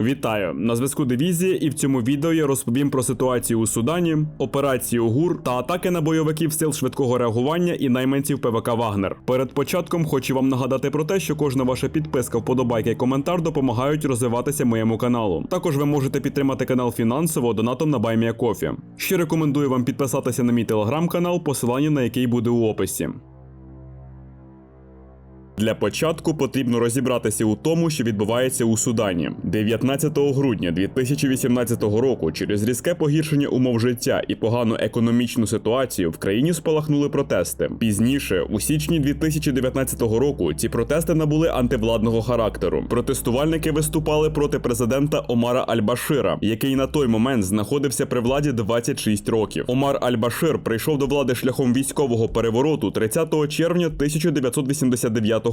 Вітаю на зв'язку дивізія, і в цьому відео я розповім про ситуацію у Судані, операцію ГУР та атаки на бойовиків сил швидкого реагування і найманців ПВК Вагнер. Перед початком хочу вам нагадати про те, що кожна ваша підписка, вподобайка і коментар допомагають розвиватися моєму каналу. Також ви можете підтримати канал фінансово донатом на BuyMeACoffee. Ще рекомендую вам підписатися на мій телеграм-канал, посилання на який буде у описі. Для початку потрібно розібратися у тому, що відбувається у Судані. 19 грудня 2018 року, через різке погіршення умов життя і погану економічну ситуацію в країні спалахнули протести. Пізніше, у січні 2019 року, ці протести набули антивладного характеру. Протестувальники виступали проти президента Омара Аль-Башира, який на той момент знаходився при владі 26 років. Омар Аль-Башир прийшов до влади шляхом військового перевороту 30 червня 1989 року.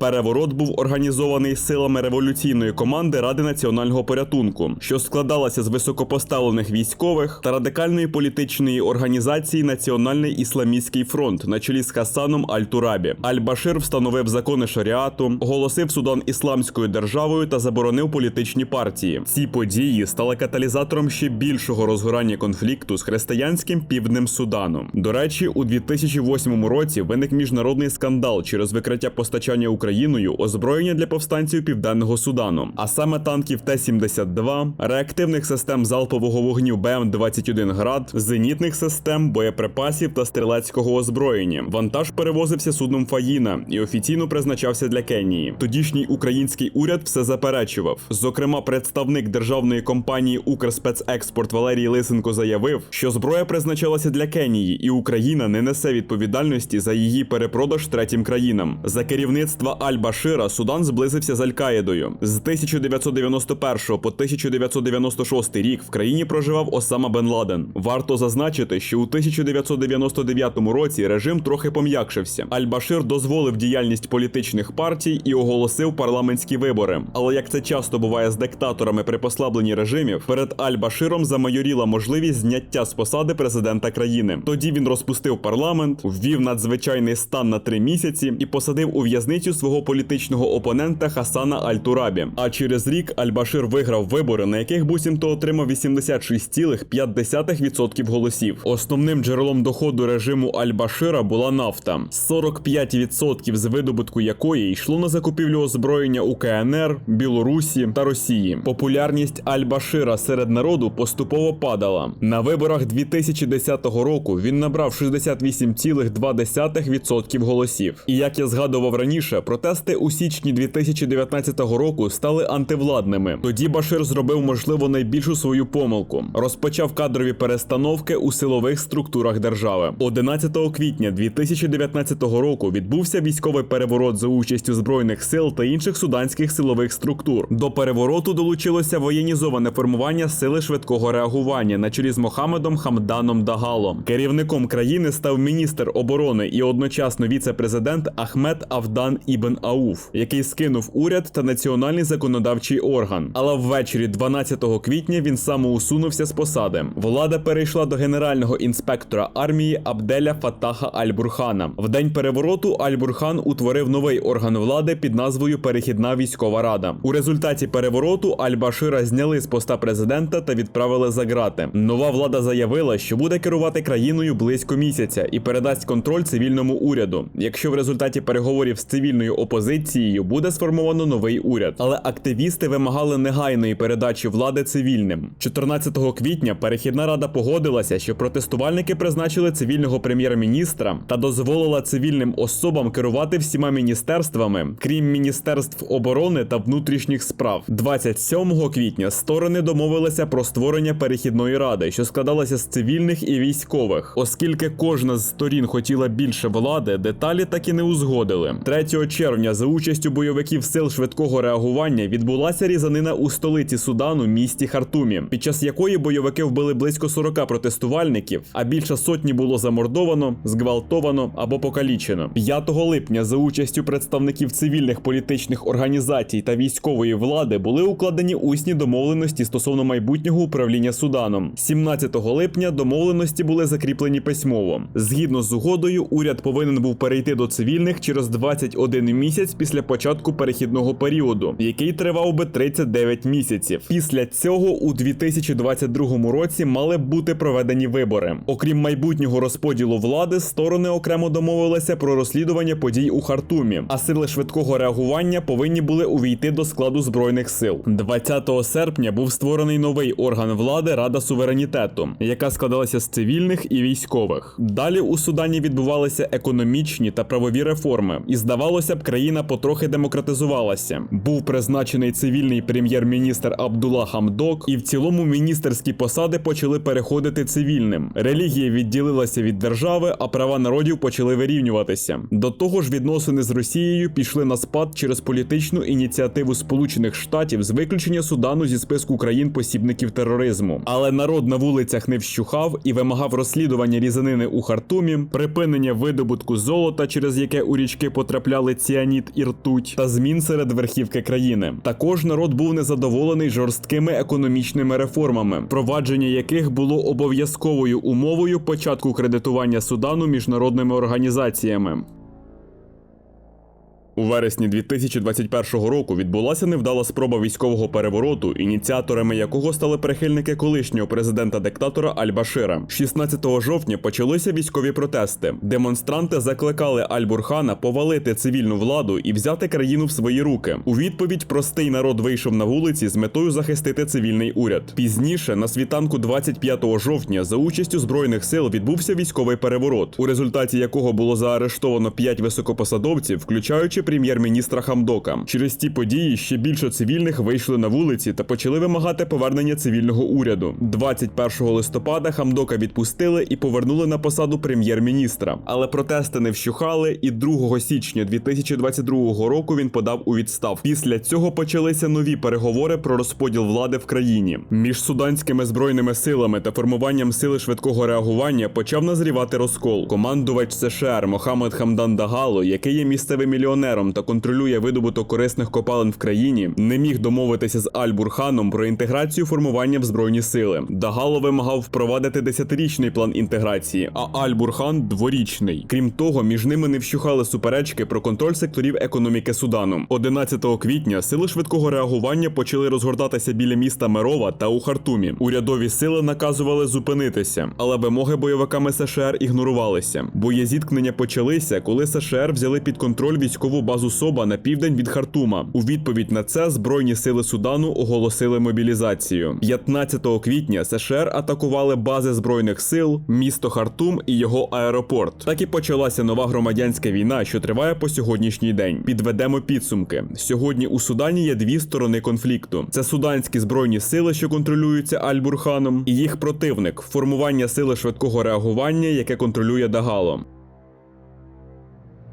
Переворот був організований силами революційної команди Ради національного порятунку, що складалася з високопоставлених військових та радикальної політичної організації Національний ісламістський фронт на чолі з Хасаном Аль-Турабі. Аль-Башир встановив закони шаріату, оголосив Судан ісламською державою та заборонив політичні партії. Ці події стали каталізатором ще більшого розгорання конфлікту з християнським півднем Судану. До речі, у 2008 році виник міжнародний скандал через викриття постачання Україною озброєння для повстанців південного Судану, а саме танків Т-72, реактивних систем залпового вогню БМ-21 град, зенітних систем, боєприпасів та стрілецького озброєння. Вантаж перевозився судном Фаїна і офіційно призначався для Кенії. Тодішній український уряд все заперечував. Зокрема, представник державної компанії Укрспецекспорт Валерій Лисенко заявив, що зброя призначалася для Кенії, і Україна не несе відповідальності за її перепродаж третім країнам. За керівництва Аль-Башира Судан зблизився з Аль-Каїдою. З 1991 по 1996 рік в країні проживав Осама Бен Ладен. Варто зазначити, що у 1999 році режим трохи пом'якшився. Аль-Башир дозволив діяльність політичних партій і оголосив парламентські вибори. Але як це часто буває з диктаторами при послабленні режимів, перед Аль-Баширом замайоріла можливість зняття з посади президента країни. Тоді він розпустив парламент, ввів надзвичайний стан на три місяці і посадив у в'язницю свого політичного опонента Хасана Аль-Турабі. А через рік Аль-Башир виграв вибори, на яких буцімто отримав 86,5% голосів. Основним джерелом доходу режиму Аль-Башира була нафта, 45% з видобутку якої йшло на закупівлю озброєння у КНР, Білорусі та Росії. Популярність Аль-Башира серед народу поступово падала. На виборах 2010 року він набрав 68,2% голосів. І як я згадував раніше, протести у січні 2019 року стали антивладними. Тоді Башир зробив можливо найбільшу свою помилку. Розпочав кадрові перестановки у силових структурах держави. 11 квітня 2019 року відбувся військовий переворот за участю збройних сил та інших суданських силових структур. До перевороту долучилося воєнізоване формування сили швидкого реагування на чолі з Мохамедом Хамданом Дагалом. Керівником країни став міністр оборони і одночасно віце-президент Ахмед Авдан Ібн Ауф, який скинув уряд та національний законодавчий орган. Але ввечері 12 квітня він самоусунувся з посади. Влада перейшла до генерального інспектора армії Абделя Фатаха Аль-Бурхана. В день перевороту Аль-Бурхан утворив новий орган влади під назвою Перехідна військова рада. У результаті перевороту Аль-Башира зняли з поста президента та відправили за ґрати. Нова влада заявила, що буде керувати країною близько місяця і передасть контроль цивільному уряду. Якщо в результаті переговорів з цивільною опозицією буде сформовано новий уряд. Але активісти вимагали негайної передачі влади цивільним. 14 квітня перехідна рада погодилася, що протестувальники призначили цивільного прем'єр-міністра та дозволила цивільним особам керувати всіма міністерствами, крім міністерств оборони та внутрішніх справ. 27 квітня сторони домовилися про створення перехідної ради, що складалася з цивільних і військових, оскільки кожна з сторін хотіла більше влади, деталі так і не узгодили. 3 червня за участю бойовиків сил швидкого реагування відбулася різанина у столиці Судану, місті Хартумі, під час якої бойовики вбили близько 40 протестувальників, а більше сотні було замордовано, зґвалтовано або покалічено. 5 липня за участю представників цивільних політичних організацій та військової влади були укладені усні домовленості стосовно майбутнього управління Суданом. 17 липня домовленості були закріплені письмово. Згідно з угодою, уряд повинен був перейти до цивільних через 20 21 місяць після початку перехідного періоду, який тривав би 39 місяців. Після цього у 2022 році мали б бути проведені вибори. Окрім майбутнього розподілу влади, сторони окремо домовилися про розслідування подій у Хартумі, а сили швидкого реагування повинні були увійти до складу збройних сил. 20 серпня був створений новий орган влади Рада суверенітету, яка складалася з цивільних і військових. Далі у Судані відбувалися економічні та правові реформи, і здавалося б, країна потрохи демократизувалася. Був призначений цивільний прем'єр-міністр Абдулла Хамдок, і в цілому міністерські посади почали переходити цивільним. Релігія відділилася від держави, а права народів почали вирівнюватися. До того ж, відносини з Росією пішли на спад через політичну ініціативу Сполучених Штатів з виключення Судану зі списку країн посібників тероризму. Але народ на вулицях не вщухав і вимагав розслідування різанини у Хартумі, припинення видобутку золота, через яке у річки потрапляли ціаніт і ртуть, та змін серед верхівки країни. Також народ був незадоволений жорсткими економічними реформами, впровадження яких було обов'язковою умовою початку кредитування Судану міжнародними організаціями. У вересні 2021 року відбулася невдала спроба військового перевороту, ініціаторами якого стали прихильники колишнього президента-диктатора Аль-Башира. 16 жовтня почалися військові протести. Демонстранти закликали Аль-Бурхана повалити цивільну владу і взяти країну в свої руки. У відповідь простий народ вийшов на вулиці з метою захистити цивільний уряд. Пізніше, на світанку 25 жовтня, за участю збройних сил відбувся військовий переворот, у результаті якого було заарештовано 5 високопосадовців, включаючи прем'єр-міністра Хамдока. Через ті події ще більше цивільних вийшли на вулиці та почали вимагати повернення цивільного уряду. 21 листопада Хамдока відпустили і повернули на посаду прем'єр-міністра. Але протести не вщухали, і 2 січня 2022 року він подав у відстав. Після цього почалися нові переговори про розподіл влади в країні. Між суданськими збройними силами та формуванням сили швидкого реагування почав назрівати розкол. Командувач США Мохаммед Хамдан Дагало, який є місцевим мільйонером та контролює видобуток корисних копалин в країні, не міг домовитися з Аль-Бурханом про інтеграцію формування в збройні сили. Дагало вимагав впровадити десятирічний план інтеграції, а Аль-Бурхан дворічний. Крім того, між ними не вщухали суперечки про контроль секторів економіки Судану. 11 квітня сили швидкого реагування почали розгортатися біля міста Мерова та у Хартумі. Урядові сили наказували зупинитися, але вимоги бойовиками СШР ігнорувалися. Боєзіткнення почалися, коли СШР взяли під контроль військову базу Соба на південь від Хартума. У відповідь на це збройні сили Судану оголосили мобілізацію. 15 квітня СШР атакували бази збройних сил, місто Хартум і його аеропорт. Так і почалася нова громадянська війна, що триває по сьогоднішній день. Підведемо підсумки. Сьогодні у Судані є дві сторони конфлікту: це суданські збройні сили, що контролюються Аль-Бурханом, і їх противник формування сили швидкого реагування, яке контролює Дагало.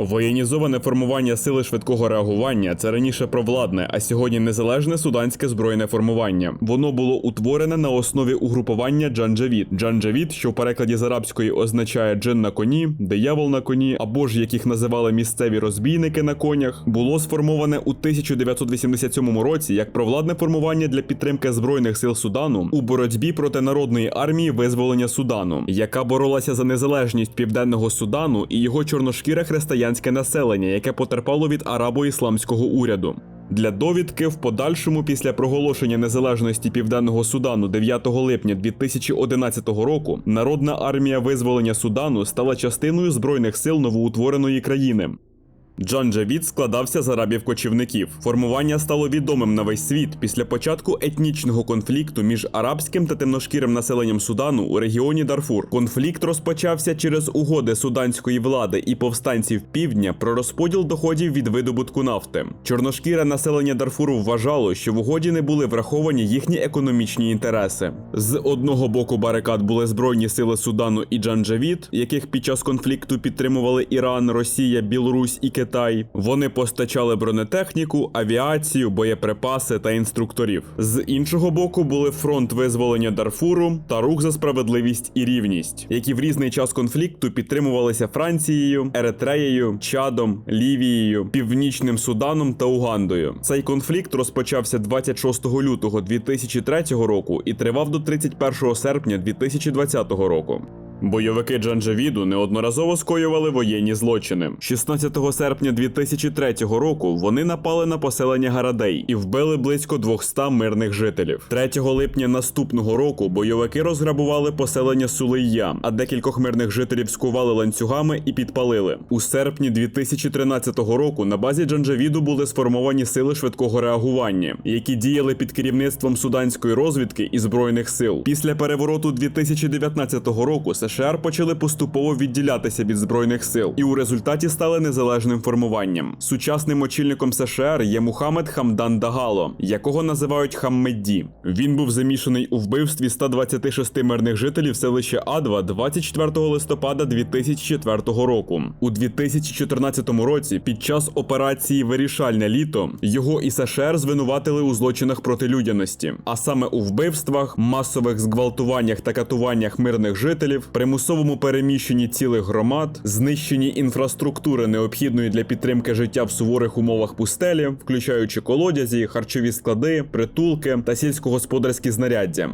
Воєнізоване формування сили швидкого реагування це раніше провладне, а сьогодні незалежне суданське збройне формування. Воно було утворене на основі угрупування Джанджавіт. Джанджавіт, що в перекладі з арабської означає джин на коні, диявол на коні, або ж яких називали місцеві розбійники на конях, було сформоване у 1987 році як провладне формування для підтримки збройних сил Судану у боротьбі проти народної армії визволення Судану, яка боролася за незалежність південного Судану і його чорношкіре християнське населення, яке потерпало від арабо-ісламського уряду. Для довідки в подальшому, після проголошення незалежності Південного Судану 9 липня 2011 року, Народна армія визволення Судану стала частиною збройних сил новоутвореної країни. Джанджавіт складався з арабів-кочівників. Формування стало відомим на весь світ після початку етнічного конфлікту між арабським та темношкірим населенням Судану у регіоні Дарфур. Конфлікт розпочався через угоди суданської влади і повстанців півдня про розподіл доходів від видобутку нафти. Чорношкіре населення Дарфуру вважало, що в угоді не були враховані їхні економічні інтереси. З одного боку барикад були збройні сили Судану і Джанджавіт, яких під час конфлікту підтримували Іран, Росія, Білорусь і Китай. Вони постачали бронетехніку, авіацію, боєприпаси та інструкторів. З іншого боку були фронт визволення Дарфуру та рух за справедливість і рівність, які в різний час конфлікту підтримувалися Францією, Еретреєю, Чадом, Лівією, Північним Суданом та Угандою. Цей конфлікт розпочався 26 лютого 2003 року і тривав до 31 серпня 2020 року. Бойовики Джанджавіду неодноразово скоювали воєнні злочини. 16 серпня 2003 року вони напали на поселення Гарадей і вбили близько 200 мирних жителів. 3 липня наступного року бойовики розграбували поселення Сулейя, а декількох мирних жителів скували ланцюгами і підпалили. У серпні 2013 року на базі Джанджавіду були сформовані сили швидкого реагування, які діяли під керівництвом суданської розвідки і збройних сил. Після перевороту 2019 року США почали поступово відділятися від збройних сил і у результаті стали незалежним формуванням. Сучасним очільником США є Мухаммед Хамдан Дагало, якого називають Хаммедді. Він був замішаний у вбивстві 126 мирних жителів селища Адва 24 листопада 2004 року. У 2014 році, під час операції Вирішальне літо його і США звинуватили у злочинах проти людяності, а саме у вбивствах, масових зґвалтуваннях та катуваннях мирних жителів, примусовому переміщенні цілих громад, знищенні інфраструктури, необхідної для підтримки життя в суворих умовах пустелі, включаючи колодязі, харчові склади, притулки та сільськогосподарські знаряддя.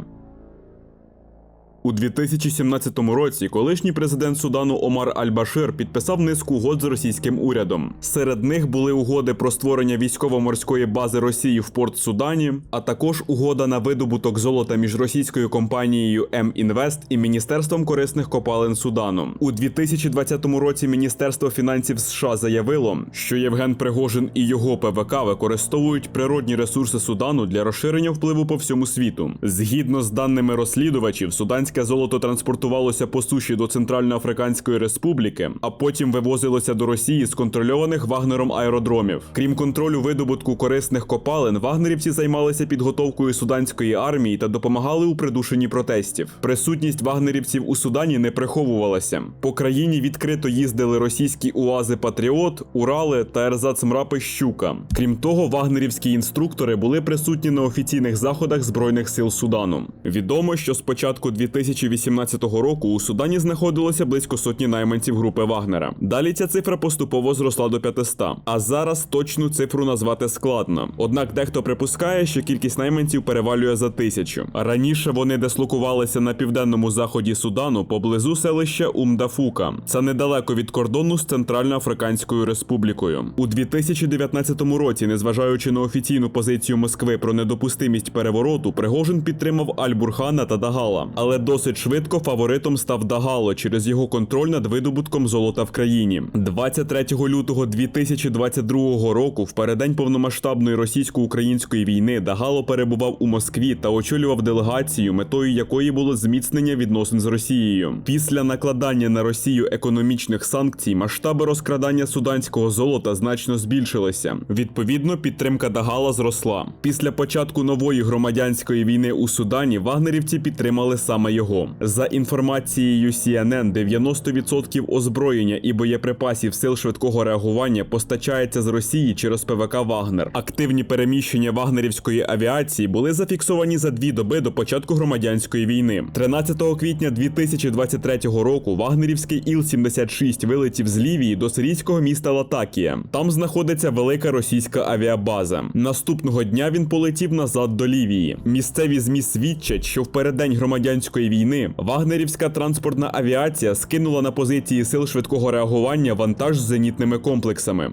У 2017 році колишній президент Судану Омар Аль-Башир підписав низку угод з російським урядом. Серед них були угоди про створення військово-морської бази Росії в Порт Судані, а також угода на видобуток золота між російською компанією М-Інвест і Міністерством корисних копалин Судану. У 2020 році Міністерство фінансів США заявило, що Євген Пригожин і його ПВК використовують природні ресурси Судану для розширення впливу по всьому світу. Згідно з даними розслідувачів, суданське золото транспортувалося по суші до Центральноафриканської Республіки, а потім вивозилося до Росії з контрольованих Вагнером аеродромів. Крім контролю видобутку корисних копалин, вагнерівці займалися підготовкою суданської армії та допомагали у придушенні протестів. Присутність вагнерівців у Судані не приховувалася. По країні відкрито їздили російські уази Патріот, Урали та Ерзацмрапи Щука. Крім того, вагнерівські інструктори були присутні на офіційних заходах збройних сил Судану. Відомо, що з початку 2018 року у Судані знаходилося близько сотні найманців групи Вагнера. Далі ця цифра поступово зросла до 500, а зараз точну цифру назвати складно. Однак дехто припускає, що кількість найманців перевалює за тисячу. Раніше вони дислокувалися на південному заході Судану поблизу селища Умдафука. Це недалеко від кордону з Центральноафриканською Республікою. У 2019 році, незважаючи на офіційну позицію Москви про недопустимість перевороту, Пригожин підтримав Аль-Бурхана та Дагала, але досить швидко фаворитом став Дагало через його контроль над видобутком золота в країні. 23 лютого 2022 року, в переддень повномасштабної російсько-української війни, Дагало перебував у Москві та очолював делегацію, метою якої було зміцнення відносин з Росією. Після накладання на Росію економічних санкцій масштаби розкрадання суданського золота значно збільшилися. Відповідно, підтримка Дагала зросла. Після початку нової громадянської війни у Судані вагнерівці підтримали саме його. За інформацією CNN, 90% озброєння і боєприпасів сил швидкого реагування постачається з Росії через ПВК Вагнер. Активні переміщення вагнерівської авіації були зафіксовані за дві доби до початку громадянської війни. 13 квітня 2023 року вагнерівський Іл-76 вилетів з Лівії до сирійського міста Латакія. Там знаходиться велика російська авіабаза. Наступного дня він полетів назад до Лівії. Місцеві змі свідчать, що в переддень громадянської війни вагнерівська транспортна авіація скинула на позиції сил швидкого реагування вантаж з зенітними комплексами.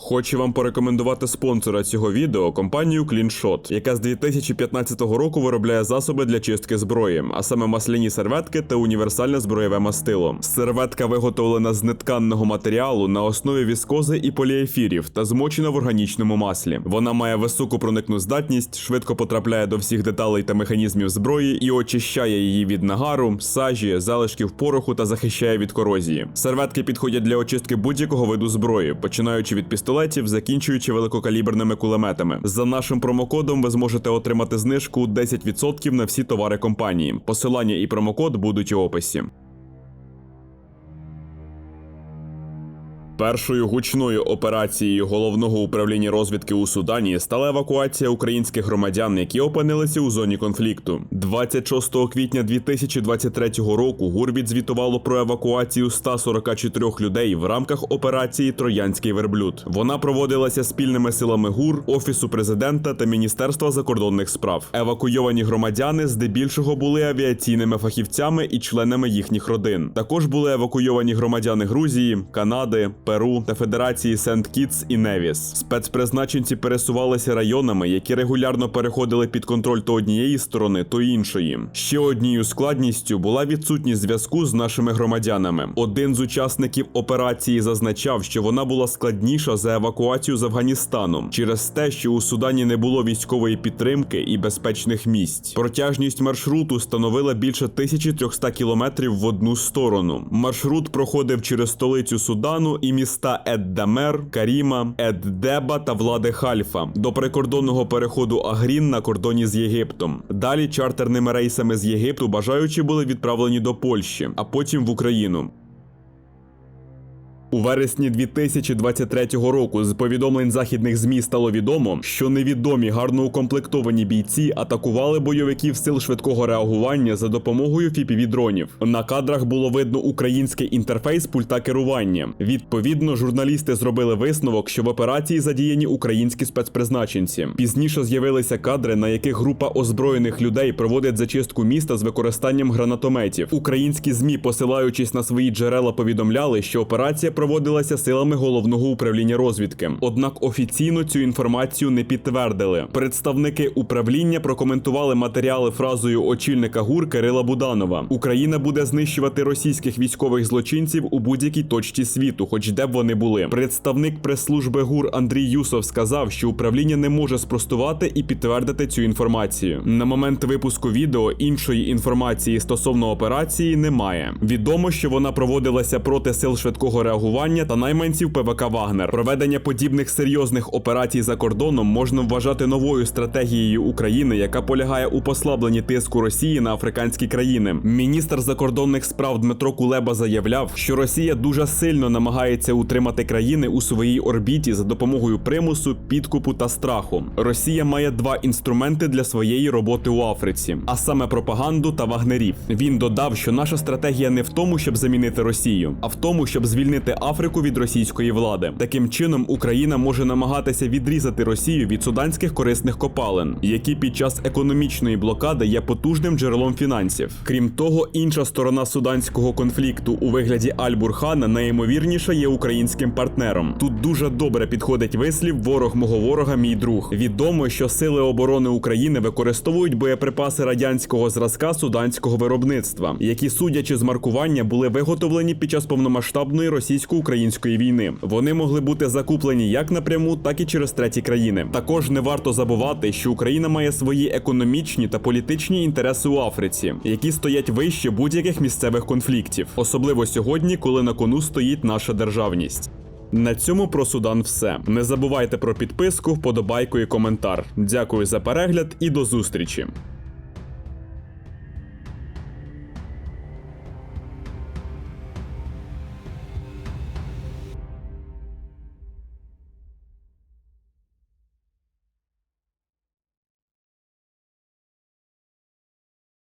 Хочу вам порекомендувати спонсора цього відео компанію CleanShot, яка з 2015 року виробляє засоби для чистки зброї, а саме масляні серветки та універсальне зброєве мастило. Серветка виготовлена з нетканного матеріалу на основі віскози і поліефірів та змочена в органічному маслі. Вона має високу проникну здатність, швидко потрапляє до всіх деталей та механізмів зброї і очищає її від нагару, сажі, залишків пороху та захищає від корозії. Серветки підходять для очистки будь-якого виду зброї, починаючи від пістолетів, закінчуючи великокаліберними кулеметами. За нашим промокодом ви зможете отримати знижку 10% на всі товари компанії. Посилання і промокод будуть у описі. Першою гучною операцією головного управління розвідки у Судані стала евакуація українських громадян, які опинилися у зоні конфлікту. 26 квітня 2023 року ГУР відзвітувало про евакуацію 144 людей в рамках операції Троянський верблюд. Вона проводилася спільними силами ГУР, офісу президента та Міністерства закордонних справ. Евакуйовані громадяни здебільшого були авіаційними фахівцями і членами їхніх родин. Також були евакуйовані громадяни Грузії, Канади, Перу та Федерації Сент-Кітс і Невіс. Спецпризначенці пересувалися районами, які регулярно переходили під контроль то однієї сторони, то іншої. Ще однією складністю була відсутність зв'язку з нашими громадянами. Один з учасників операції зазначав, що вона була складніша за евакуацію з Афганістану через те, що у Судані не було військової підтримки і безпечних місць. Протяжність маршруту становила більше 1300 кілометрів в одну сторону. Маршрут проходив через столицю Судану і міста Ед-Дамер, Каріма, Ед-Деба та Влади Хальфа до прикордонного переходу Агрін на кордоні з Єгиптом. Далі чартерними рейсами з Єгипту бажаючі були відправлені до Польщі, а потім в Україну. У вересні 2023 року з повідомлень західних змі стало відомо, що невідомі гарно укомплектовані бійці атакували бойовиків сил швидкого реагування за допомогою fpv дронів. На кадрах було видно український інтерфейс пульта керування. Відповідно, журналісти зробили висновок, що в операції задіяні українські спецпризначенці. Пізніше з'явилися кадри, на яких група озброєних людей проводить зачистку міста з використанням гранатометів. Українські змі, посилаючись на свої джерела, повідомляли, що операція проводилася силами головного управління розвідки. Однак офіційно цю інформацію не підтвердили. Представники управління прокоментували матеріали фразою очільника ГУР Кирила Буданова: Україна буде знищувати російських військових злочинців у будь-якій точці світу, хоч де б вони були. Представник прес-служби ГУР Андрій Юсов сказав, що управління не може спростувати і підтвердити цю інформацію. На момент випуску відео іншої інформації стосовно операції немає. Відомо, що вона проводилася проти сил швидкого реагування та найманців ПВК Вагнер. Проведення подібних серйозних операцій за кордоном можна вважати новою стратегією України, яка полягає у послабленні тиску Росії на африканські країни. Міністр закордонних справ Дмитро Кулеба заявляв, що Росія дуже сильно намагається утримати країни у своїй орбіті за допомогою примусу, підкупу та страху. Росія має два інструменти для своєї роботи у Африці, а саме пропаганду та вагнерів. Він додав, що наша стратегія не в тому, щоб замінити Росію, а в тому, щоб звільнити Африку від російської влади. Таким чином Україна може намагатися відрізати Росію від суданських корисних копалин, які під час економічної блокади є потужним джерелом фінансів. Крім того, інша сторона суданського конфлікту у вигляді Аль-Бурхана найімовірніше є українським партнером. Тут дуже добре підходить вислів ворог мого ворога, мій друг. Відомо, що сили оборони України використовують боєприпаси радянського зразка суданського виробництва, які, судячи з маркування, були виготовлені під час повномасштабної російсько-української війни. Вони могли бути закуплені як напряму, так і через треті країни. Також не варто забувати, що Україна має свої економічні та політичні інтереси у Африці, які стоять вище будь-яких місцевих конфліктів, особливо сьогодні, коли на кону стоїть наша державність. На цьому про Судан все. Не забувайте про підписку, вподобайку і коментар. Дякую за перегляд і до зустрічі.